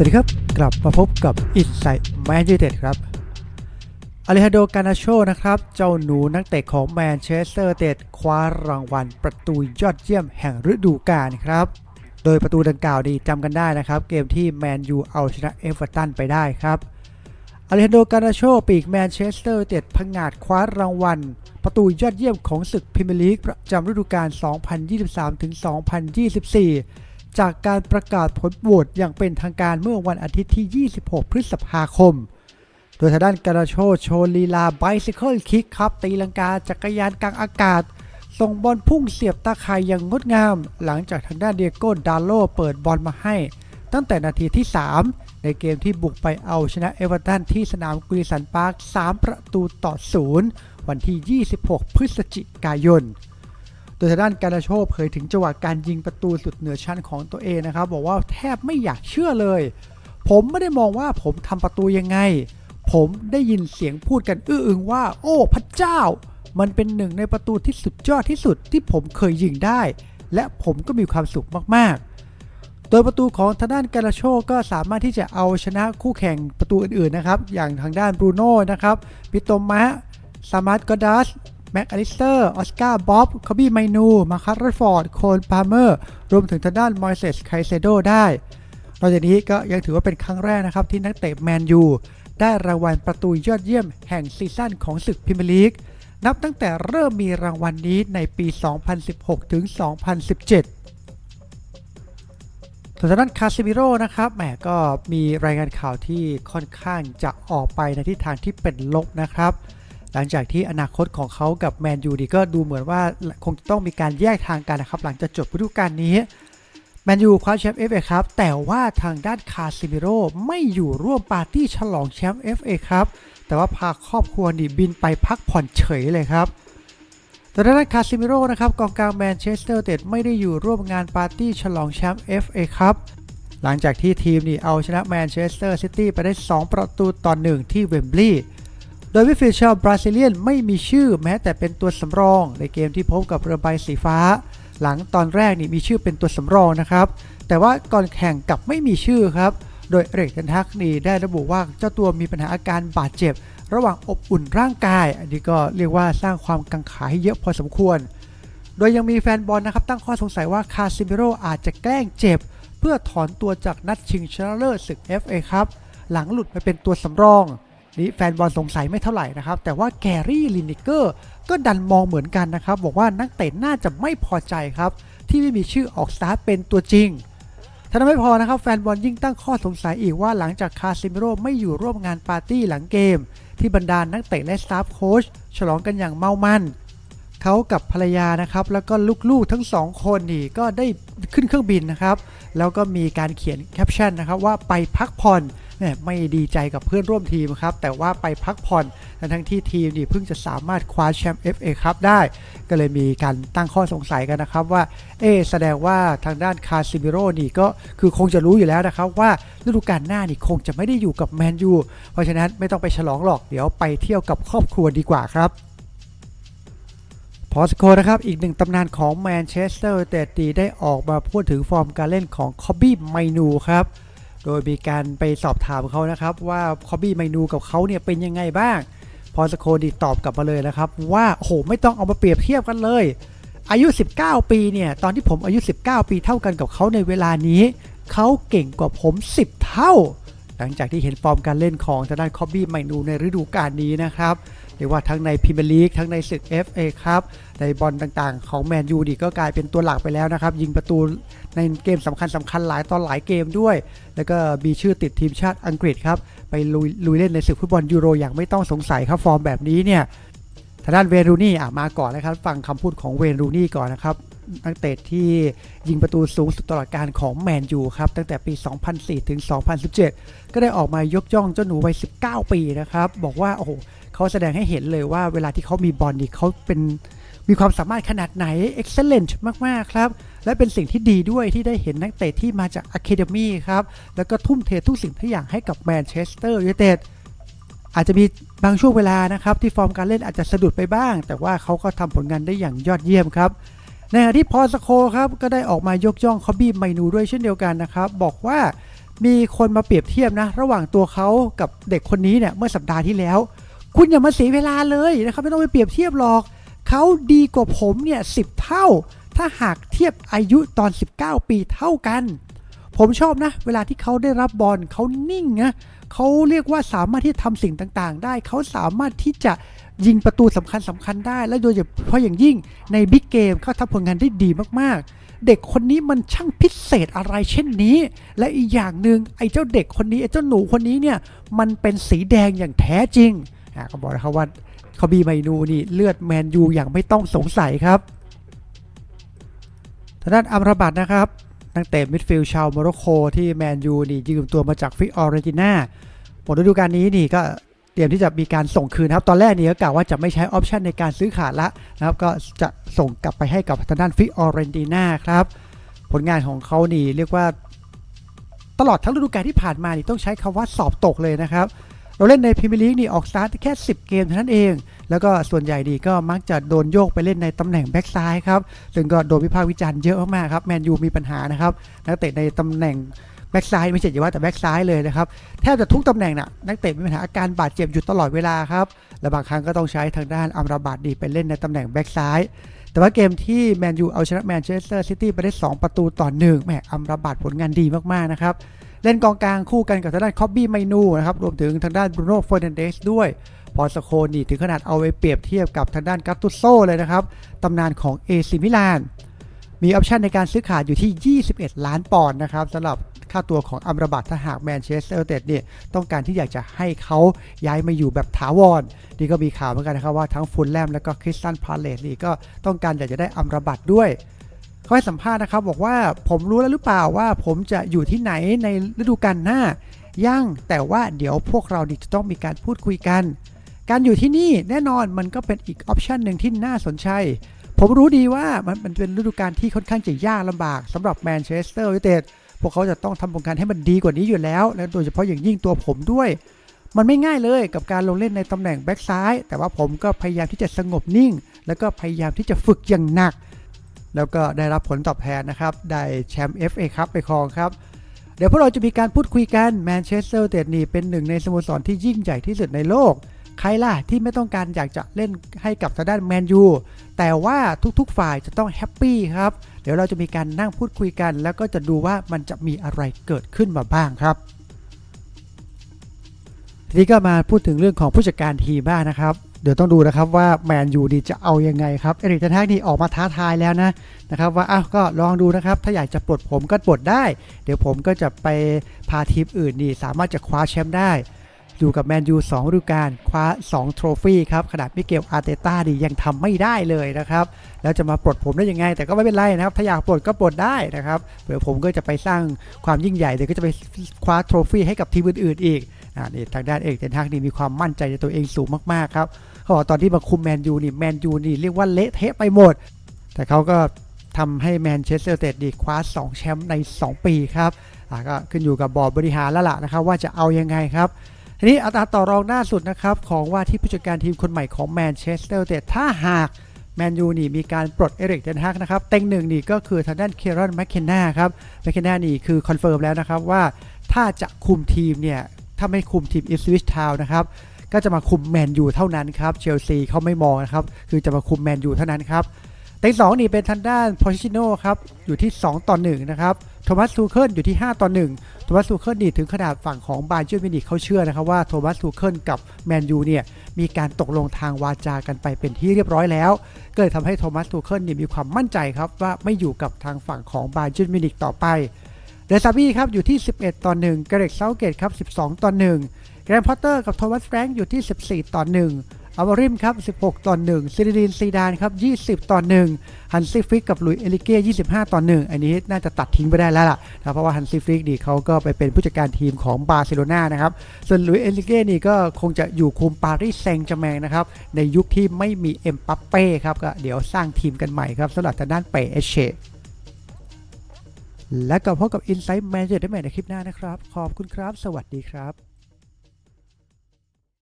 สวัสดีครับ กลับมาพบกับอินไซ h ์แมนยูเต็ดครับอเลฮาโด กานาโชนะครับ เจ้าหนูนักเตะของแมนเชสเตอร์เต็ดคว้ารางวัลประตูยอดเยี่ยมแห่งฤดูกาลครับ โดยประตูดังกล่าวดีจำกันได้นะครับ เกมที่แมนยูเอาชนะเอเวอร์ตันไปได้ครับอเลฮาโด กานาโชปีกแมนเชสเตอร์เต็ดพังงาดคว้ารางวัล ประตูยอดเยี่ยมของศึกพรีเมียร์ลีกประจำฤดูกาล2023-2024 จากการประกาศผลโหวตอย่างเป็นทางการเมื่อวันอาทิตย์ที่ 26 พฤษภาคม โดยทางด้านการาโชโชลีลาไบซิเคิลคิกครับ ตีลังกาจักรยานกลางอากาศ ส่งบอลพุ่งเสียบตาข่ายอย่างงดงาม หลังจากทางด้านเดียโก้ดาโลเปิดบอลมาให้ ตั้งแต่นาทีที่ 3 ในเกมที่บุกไปเอาชนะเอเวอร์ตันที่สนามกรีสันพาร์ค 3 ประตูต่อ 0 วันที่ 26 พฤศจิกายน โดยทางด้านการาโชเผยถึงจังหวะการยิงประตูสุดเหนือชั้นของตัวเองนะครับ บอกว่าแทบไม่อยากเชื่อเลย ผมไม่ได้มองว่าผมทำประตูยังไง ผมได้ยินเสียงพูดกันอื้ออึงว่า โอ้พระเจ้า มันเป็นหนึ่งในประตูที่สุดยอดที่สุดที่ผมเคยยิงได้ และผมก็มีความสุขมากๆ โดยประตูของทางด้านการาโชก็สามารถที่จะเอาชนะคู่แข่งประตูอื่นๆนะครับ อย่างทางด้านบรูโน่นะครับปิโตมะซามาร์ตกอดัส แม็กอลิสเตอร์ ออสการ์ บ๊อบคอบี้ไมนู มาคัสรัฟอร์ด โคลพาร์เมอร์ รวมถึงทางด้านมอยเซสไคเซโดได้นอกจากนี้ก็ยังถือว่าเป็นครั้งแรกนะครับ ที่นักเตะแมนยูได้รางวัลประตูยอดเยี่ยมแห่งซีซั่นของศึกพรีเมียร์ลีก นับตั้งแต่เริ่มมีรางวัลนนี้ในปี 2016 ถึง 2017ส่วนทางด้านคาซิมิโร่นะครับแหมก็มีรายงานข่าวที่ค่อนข้างจะออกไปในทิศทางที่เป็นลบนะครับ หลังจากที่อนาคตของเขากับแมนยูดีก็ดูเหมือนว่าคงต้องมีการแยกทางกันนะครับ หลังจากจบฤดูกาลนี้แมนยูคว้าแชมป์เอฟเอครับแต่ว่าทางด้านคาซิมิโร่ไม่อยู่ร่วมปาร์ตี้ฉลองแชมป์ FA ครับแต่ว่าพาครอบครัวนี่บินไปพักผ่อนเฉยเลยครับแต่ด้านคาซิมิโร่นะครับกองกลางแมนเชสเตอร์เต็ดไม่ได้อยู่ร่วมงานปาร์ตี้ฉลองแชมป์ FA ครับหลังจากที่ทีมนี่เอาชนะแมนเชสเตอร์ซิตี้ไปได้ 2 ประตูต่อ1ที่เวมบลีย์ โดยวิฟิลชาวบราซิเลียนไม่มีชื่อแม้แต่เป็นตัวสำรอง ในเกมที่พบกับเรือใบสีฟ้า หลังตอนแรกนี่มีชื่อเป็นตัวสำรองนะครับ แต่ว่าก่อนแข่งกลับไม่มีชื่อครับ โดยเอริกเทนทักนี่ได้ระบุว่าเจ้าตัวมีปัญหาอาการบาดเจ็บ ระหว่างอบอุ่นร่างกาย อันนี้ก็เรียกว่าสร้างความกังขาให้เยอะพอสมควร โดยยังมีแฟนบอลนะครับตั้งข้อสงสัยว่าคาซิเมโรอาจจะแกล้งเจ็บ เพื่อถอนตัวจากนัดชิงชนะเลิศศึก FA ครับหลังหลุดไปเป็นตัวสำรอง นี่แฟนบอลสงสัยไม่เท่าไหร่นะครับ แต่ว่าแกรี่ลินิเกอร์ก็ดันมองเหมือนกันนะครับ บอกว่านักเตะน่าจะไม่พอใจครับ ที่ไม่มีชื่อออกสตาร์เป็นตัวจริงท่านั้นไม่พอนะครับแฟนบอลยิ่งตั้งข้อสงสัยอีกว่าหลังจากคาซิมิโร่ไม่อยู่ร่วมงานปาร์ตี้หลังเกม ที่บรรดานักเตะและสตาฟโค้ชฉลองกันอย่างเมามันเขากับภรรยานะครับ แล้วก็ลูกๆทั้งสองคนนี่ก็ได้ขึ้นเครื่องบินนะครับ แล้วก็มีการเขียนแคปชั่นนะครับว่าไปพักผ่อน เนี่ยไม่ดีใจกับเพื่อนร่วมทีมครับ แต่ว่าไปพักผ่อนทั้งที่ทีมนี่เพิ่งจะสามารถคว้าแชมป์ FA ครับได้ ก็เลยมีการตั้งข้อสงสัยกันนะครับว่า เอ๊แสดงว่าทางด้านคาซิมิโร่นี่ก็คือคงจะรู้อยู่แล้วนะครับว่าฤดูกาลหน้านี่คงจะไม่ได้อยู่กับแมนยู เพราะฉะนั้นไม่ต้องไปฉลองหรอก เดี๋ยวไปเที่ยวกับครอบครัวดีกว่าครับพอสโคนะครับอีกหนึ่งตำนานของแมนเชสเตอร์แต่ตีได้ออกมาพูดถึงฟอร์มการเล่นของคอบบี้ไมนูครับ โดยมีการไปสอบถามเขานะครับ ว่าคอบบี้ไมนูกับเขาเนี่ยเป็นยังไงบ้าง พอสโคดีตอบกลับมาเลยนะครับ ว่าโอ้โหไม่ต้องเอามาเปรียบเทียบกันเลย อายุ 19 ปีเนี่ยตอนที่ผมอายุ 19 ปีเท่ากันกับเขาในเวลานี้เขาเก่งกว่าผม 10 เท่า หลังจากที่เห็นฟอร์มการเล่นของทางด้านคอบบี้ไมนูในฤดูกาลนี้นะครับ เรียกว่าทั้งในพรีเมียร์ลีกทั้งในศึก FA ครับในบอลต่างๆ ของแมนยูดีก็กลายเป็นตัวหลักไปแล้วนะครับ ยิงประตูในเกมสำคัญสำคัญหลายตอนหลายเกมด้วย แล้วก็มีชื่อติดทีมชาติอังกฤษครับ ไปลุยลุยเล่นในศึกฟุตบอลยูโรอย่างไม่ต้องสงสัยครับฟอร์มแบบนี้เนี่ยทางด้านเวรูนี่มาก่อนนะครับฟังคำพูดของเวรูนี่ก่อนนะครับ นักเตะที่ยิงประตูสูงสุดตลอดการของแมนยูครับ ตั้งแต่ปี 2004 ถึง 2017 ก็ได้ออกมายกย่องเจ้าหนูวัย 19 ปีนะครับ บอกว่า โอ้โหเขาแสดงให้เห็นเลยว่าเวลาที่เขามีบอลนี่เขาเป็นมีความสามารถขนาดไหน excellent มาก ๆ ครับ และเป็นสิ่งที่ดีด้วยที่ได้เห็นนักเตะที่มาจาก Academy ครับ แล้วก็ทุ่มเททุกสิ่งทุกอย่างให้กับแมนเชสเตอร์ยูไนเต็ดอาจจะมีบางช่วงเวลานะครับ ที่ฟอร์มการเล่นอาจจะสะดุดไปบ้าง แต่ว่าเขาก็ทำผลงานได้อย่างยอดเยี่ยมครับ ในขณะที่พอสโคครับก็ได้ออกมายกย่องคอบบี้ไมนูด้วยเช่นเดียวกันนะครับบอกว่ามีคนมาเปรียบเทียบนะ ระหว่างตัวเขากับเด็กคนนี้เนี่ยเมื่อสัปดาห์ที่แล้ว คุณอย่ามาเสียเวลาเลยนะครับไม่ต้องไปเปรียบเทียบหรอกเขาดีกว่าผมเนี่ยสิเท่า ถ้าหากเทียบอายุตอน 19 ปีเท่ากัน ผมชอบนะ เวลาที่เขาได้รับบอลเขานิ่งนะเขาเรียกว่าสามารถที่จะทำสิ่งต่างๆ ได้เขาสามารถที่จะ ยิงประตูสำคัญสำคัญได้ และโดยเฉพาะอย่างยิ่งในบิ๊กเกมเขาทำผลงานได้ดีมากๆ เด็กคนนี้มันช่างพิเศษอะไรเช่นนี้ และอีกอย่างหนึ่งไอ้เจ้าเด็กคนนี้ไอ้เจ้าหนูคนนี้เนี่ยมันเป็นสีแดงอย่างแท้จริงอะก็บอกนะครับว่าคาบีไมนูนี่เลือดแมนยูอย่างไม่ต้องสงสัยครับทางด้านอัมรบัตนะครับนักเตะมิดฟิลด์ชาวโมร็อกโกที่แมนยูนี่ยืมตัวมาจากฟิออเรติน่าหมดฤดูกาลนี้นี่ก็ รียมที่จะมีการส่งคืนนะครับ ตอนแรกนี่ก็กล่าวว่าจะไม่ใช้ออปชันในการซื้อขาดละนะครับ ก็จะส่งกลับไปให้กับทางด้านฟิออเรนติน่าครับ ผลงานของเขานี่เรียกว่า ตลอดทั้งฤดูกาลที่ผ่านมานี่ต้องใช้คำว่าสอบตกเลยนะครับ เราเล่นในพรีเมียร์ลีกนี่ออกสตาร์ทแค่ 10 เกมเท่านั้นเอง แล้วก็ส่วนใหญ่ดีก็มักจะโดนโยกไปเล่นในตำแหน่งแบ็กซ้ายครับ ซึ่งก็โดนวิพากษ์วิจารณ์เยอะมากครับ แมนยูมีปัญหานะครับ นักเตะในตำแหน่ง แบ็กซ้ายไม่ใช่อย่าว่าแต่แบ็กซ้ายเลยนะครับแทบจะทุกตำแหน่งน่ะนักเตะมีปัญหาอาการบาดเจ็บอยู่ตลอดเวลาครับและบางครั้งก็ต้องใช้ทางด้านอัมราบาดดีไปเล่นในตำแหน่งแบ็กซ้ายแต่ว่าเกมที่แมนยูเอาชนะแมนเชสเตอร์ซิตี้ไปได้ 2 ประตูต่อหนึ่งแหมอัมราบาดผลงานดีมากๆนะครับเล่นกองกลางคู่กันกับทางด้านคอบบี้ไมนูนะครับรวมถึงทางด้านบรูโน่เฟอร์นันเดสด้วยพอสโคนี่ถึงขนาดเอาไปเปรียบเทียบกับทางด้านกัตตุโซเลยนะครับตำนานของเอซิมิลาน มีออปชันในการซื้อขาดอยู่ที่ 21 ล้านปอนด์นะครับสำหรับค่าตัวของอัมรบัตถ้าหากแมนเชสเตอร์ยูไนเต็ดเนี่ยต้องการที่อยากจะให้เขาย้ายมาอยู่แบบถาวร นี่ก็มีข่าวเหมือนกันนะครับว่าทั้งฟุลแลมและก็คริสตันพาเลสนี่ก็ต้องการอยากจะได้อัมรบัตด้วยเขาให้สัมภาษณ์นะครับบอกว่าผมรู้แล้วหรือเปล่าว่าผมจะอยู่ที่ไหนในฤดูกาลหน้ายังแต่ว่าเดี๋ยวพวกเรานี่จะต้องมีการพูดคุยกัน การอยู่ที่นี่แน่นอนมันก็เป็นอีกออปชันหนึ่งที่น่าสนใจ ผมรู้ดีว่ามันเป็นฤดูกาลที่ค่อนข้างจะยากลำบากสำหรับแมนเชสเตอร์ยูไนเต็ดพวกเขาจะต้องทำผลงานให้มันดีกว่านี้อยู่แล้ว และโดยเฉพาะอย่างยิ่งตัวผมด้วย มันไม่ง่ายเลยกับการลงเล่นในตำแหน่งแบ็กซ้าย แต่ว่าผมก็พยายามที่จะสงบนิ่ง แล้วก็พยายามที่จะฝึกอย่างหนัก แล้วก็ได้รับผลตอบแทนนะครับ ได้แชมป์ FA ครับไปครองครับ เดี๋ยวพวกเราจะมีการพูดคุยกันแมนเชสเตอร์ยูไนเต็ดนี่เป็นหนึ่งในสโมสรที่ยิ่งใหญ่ที่สุดในโลก ใครล่ะที่ไม่ต้องการอยากจะเล่นให้กับทางด้านแมนยูแต่ว่าทุกๆฝ่ายจะต้องแฮปปี้ครับ เดี๋ยวเราจะมีการนั่งพูดคุยกัน แล้วก็จะดูว่ามันจะมีอะไรเกิดขึ้นมาบ้างครับทีนี้ก็มาพูดถึงเรื่องของผู้จัดการทีมบ้างนะครับ เดี๋ยวต้องดูนะครับว่าแมนยูดีจะเอายังไงครับ เอริกเทนฮากนี่ออกมาท้าทายแล้วนะนะครับว่าอ้าวก็ลองดูนะครับ ถ้าอยากจะปลดผมก็ปลดได้ เดี๋ยวผมก็จะไปพาทีมอื่นนี่สามารถจะคว้าแชมป์ได้ อยู่กับแมนยู2ฤดูกาลคว้า 2 โทรฟี่ครับ ขนาดมิเกลอาร์เตต้าดียังทำไม่ได้เลยนะครับ แล้วจะมาปลดผมได้ยังไง แต่ก็ไม่เป็นไรนะครับ ถ้าอยากปลดก็ปลดได้นะครับเดี๋ยวผมก็จะไปสร้างความยิ่งใหญ่เดี๋ยวก็จะไปคว้าโทรฟี่ให้กับทีมอื่นๆอีกอ่นี่ทางด้านเอกเทนฮากนี่มีความมั่นใจในตัวเองสูงมากๆครับเขาบอกตอนที่มาคุมแมนยูนี่แมนยูนี่เรียกว่าเละเทะไปหมด แต่เขาก็ทำให้แมนเชสเตอร์ยูไนเตดดีคว้า 2 แชมป์ใน 2 ปีครับอ่าก็ขึ้นอยู่กับบอร์ดบริหารแล้วล่ะนะครับว่าจะเอายังไงครับ ทีนี้อัตราต่อรองหน้าสุดนะครับของว่าที่ผู้จัดการทีมคนใหม่ของแมนเชสเตอร์ยูไนเต็ดถ้าหากแมนยูนี่มีการปลดเอริกเทนฮากนะครับเต็งหนึ่งนี่ก็คือทางด้านเครอนแมคเคนนาครับแมคเคนนานี่คือคอนเฟิร์มแล้วนะครับว่าถ้าจะคุมทีมเนี่ยถ้าไม่คุมทีมอิสวิชทาวนะครับก็จะมาคุมแมนยูเท่านั้นครับเชลซีเขาไม่มองนะครับคือจะมาคุมแมนยูเท่านั้นครับ เต็งสองนี่เป็นทางด้านพอชิโนครับอยู่ที่ 2 ต่อ 1 นะครับโทมัสทูเคิลอยู่ที่ 5 ต่อ 1 โทมัสทูเคิลนี่ถึงขนาดฝั่งของบาเจอร์มินิกเขาเชื่อนะครับว่าโทมัสทูเคิลกับแมนยูเนี่ยมีการตกลงทางวาจากันไปเป็นที่เรียบร้อยแล้ว ก็เลยทำให้โทมัสทูเคิลนี่มีความมั่นใจครับว่าไม่อยู่กับทางฝั่งของบาเจอร์มินิกต่อไปเดซาบี้ครับอยู่ที่ 11 ต่อ 1 เกเรกเซาเกตครับ 12 ต่อ 1 แกรนพอตเตอร์กับโทมัสแฟรงค์อยู่ที่ 14 ต่อ 1 อาวาริมครับ 16 ต่อ 1 ซิลิดินซีดานครับ 20 ต่อ 1 ฮันซีฟริกกับลุยเอลิเก้ 25 ต่อ 1 อันนี้น่าจะตัดทิ้งไปได้แล้วล่ะนะเพราะว่าฮันซีฟริกดีเขาก็ไปเป็นผู้จัดการทีมของบาร์เซโลนานะครับ ส่วนลุยเอลิเก้นี่ก็คงจะอยู่คุมปารีสแซงต์แชร์แมงนะครับ ในยุคที่ไม่มีเอ็มปัปเป้ครับก็เดี๋ยวสร้างทีมกันใหม่ครับสำหรับทางด้านเปเอเชและก็พบกับ Insight Manager ได้ใหม่ในคลิปหน้านะครับ ขอบคุณครับ สวัสดีครับ